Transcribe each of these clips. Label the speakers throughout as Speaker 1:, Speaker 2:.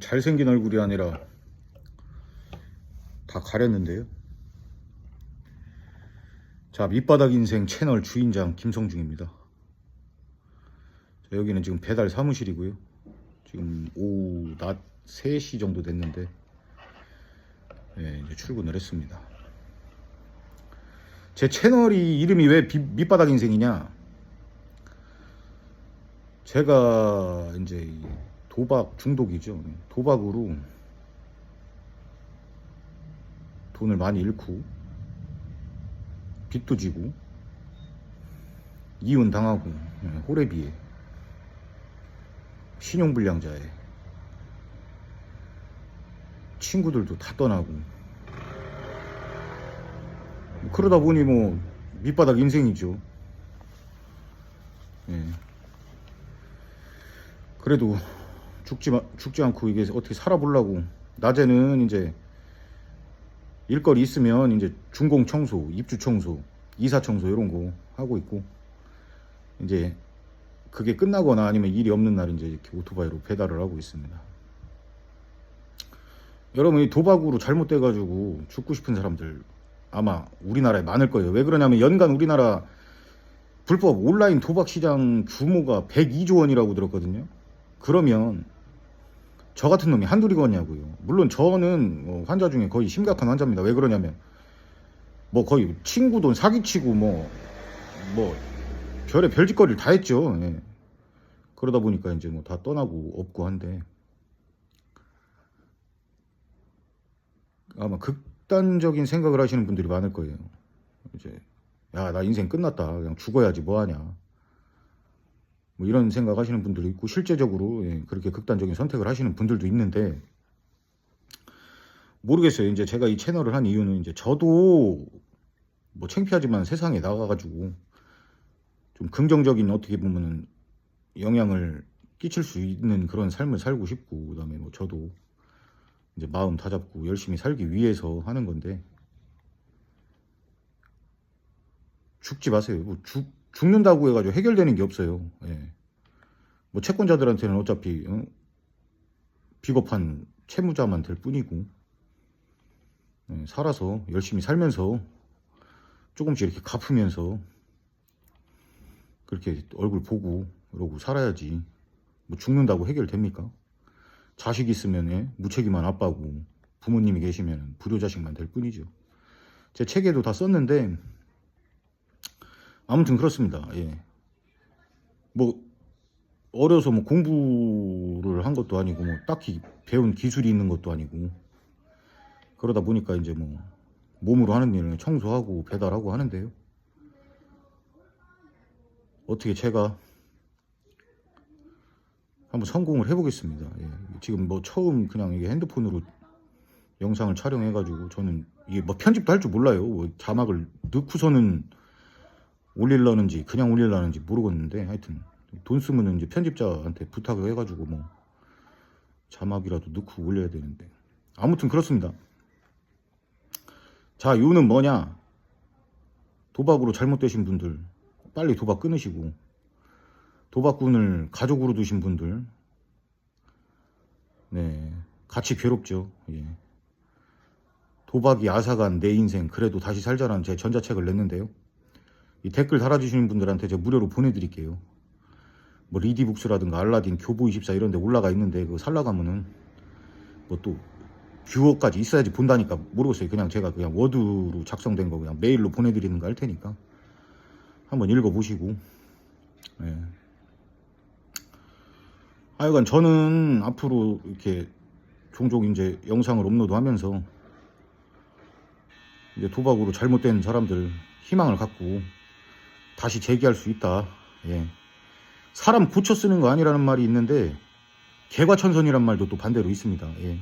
Speaker 1: 잘생긴 얼굴이 아니라 다 가렸는데요. 자, 밑바닥 인생 채널 주인장 김성중입니다. 자, 여기는 지금 배달 사무실이고요. 지금 오후 낮 3시 정도 됐는데 예, 이제 출근을 했습니다. 제 채널이 이름이 왜 비- 밑바닥 인생이냐? 제가 이제 이 도박 중독이죠. 도박으로 돈을 많이 잃고 빚도 지고 이혼 당하고 예, 호래비에 신용불량자에 친구들도 다 떠나고 뭐 그러다 보니 뭐 밑바닥 인생이죠. 예. 그래도 죽지 마, 죽지 않고 이게 어떻게 살아보려고 낮에는 이제 일거리 있으면 이제 중공 청소, 입주 청소, 이사 청소 이런 거 하고 있고 이제 그게 끝나거나 아니면 일이 없는 날 이제 이렇게 오토바이로 배달을 하고 있습니다. 여러분 이 도박으로 잘못돼 가지고 죽고 싶은 사람들 아마 우리나라에 많을 거예요. 왜 그러냐면 연간 우리나라 불법 온라인 도박 시장 규모가 102조 원이라고 들었거든요. 그러면 저 같은 놈이 한둘이겠냐고요. 물론 저는 어, 환자 중에 거의 심각한 환자입니다. 왜 그러냐면 뭐 거의 친구 돈 사기치고 뭐뭐 별의 별짓거리를 다 했죠. 예. 그러다 보니까 이제 뭐 다 떠나고 없고 한데 아마 극단적인 생각을 하시는 분들이 많을 거예요. 이제 야 나 인생 끝났다. 그냥 죽어야지 뭐하냐. 뭐 이런 생각 하시는 분들도 있고 실제적으로 예, 그렇게 극단적인 선택을 하시는 분들도 있는데 모르겠어요. 이제 제가 이 채널을 한 이유는 이제 저도 뭐 창피하지만 세상에 나가가지고 좀 긍정적인 어떻게 보면은 영향을 끼칠 수 있는 그런 삶을 살고 싶고 그다음에 뭐 저도 이제 마음 다잡고 열심히 살기 위해서 하는 건데 죽지 마세요. 뭐 죽, 죽는다고 해가지고 해결되는 게 없어요. 예. 뭐 채권자들한테는 어차피 어? 비겁한 채무자만 될 뿐이고 예, 살아서 열심히 살면서 조금씩 이렇게 갚으면서 그렇게 얼굴 보고 그러고 살아야지 뭐 죽는다고 해결됩니까? 자식 있으면 예, 무책임한 아빠고 부모님이 계시면 불효자식만 될 뿐이죠. 제 책에도 다 썼는데 아무튼 그렇습니다. 예. 뭐 어려서 뭐 공부를 한 것도 아니고 뭐 딱히 배운 기술이 있는 것도 아니고 그러다 보니까 이제 뭐 몸으로 하는 일은 청소하고 배달하고 하는데요. 어떻게 제가 한번 성공을 해보겠습니다. 예. 지금 뭐 처음 그냥 이게 핸드폰으로 영상을 촬영해가지고 저는 이게 뭐 편집도 할 줄 몰라요. 뭐 자막을 넣고서는 올릴라는지 그냥 올릴라는지 모르겠는데 하여튼 돈 쓰면 이제 편집자한테 부탁을 해가지고 뭐 자막이라도 넣고 올려야 되는데 아무튼 그렇습니다. 자 이유는 뭐냐? 도박으로 잘못되신 분들 빨리 도박 끊으시고 도박꾼을 가족으로 두신 분들 네 같이 괴롭죠. 예. 도박이 아사간 내 인생 그래도 다시 살자라는 제 전자책을 냈는데요. 이 댓글 달아주시는 분들한테 제가 무료로 보내드릴게요. 뭐 리디북스라든가 알라딘, 교보24 이런 데 올라가 있는데 그거 살라 가면은 뭐또 뷰어까지 있어야지 본다니까 모르겠어요. 그냥 제가 그냥 워드로 작성된 거 그냥 메일로 보내드리는 거 할 테니까 한번 읽어보시고 예. 하여간 저는 앞으로 이렇게 종종 이제 영상을 업로드하면서 이제 도박으로 잘못된 사람들 희망을 갖고 다시 재기할 수 있다. 예. 사람 고쳐 쓰는 거 아니라는 말이 있는데 개과천선이란 말도 또 반대로 있습니다. 예.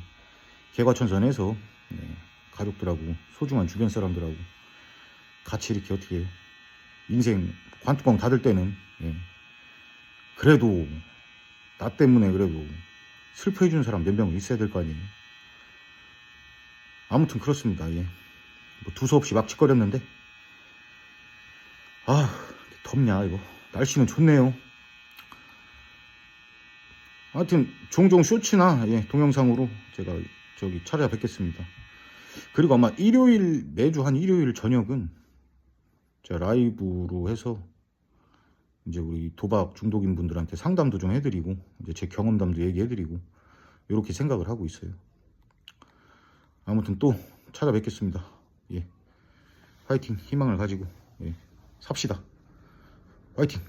Speaker 1: 개과천선해서 예. 가족들하고 소중한 주변 사람들하고 같이 이렇게 어떻게 인생 관뚜껑 닫을 때는 예. 그래도 나 때문에 그래도 슬퍼해 주는 사람 몇 명은 있어야 될 거 아니에요. 아무튼 그렇습니다. 예. 뭐 두서없이 막 짓거렸는데 아 덥냐 이거 날씨는 좋네요 하여튼 종종 쇼츠나 예, 동영상으로 제가 저기 찾아뵙겠습니다. 그리고 아마 일요일 매주 한 일요일 저녁은 제가 라이브로 해서 이제 우리 도박 중독인 분들한테 상담도 좀 해드리고 이제 제 경험담도 얘기해드리고 이렇게 생각을 하고 있어요. 아무튼 또 찾아뵙겠습니다. 예, 화이팅 희망을 가지고 예, 삽시다. 화이팅.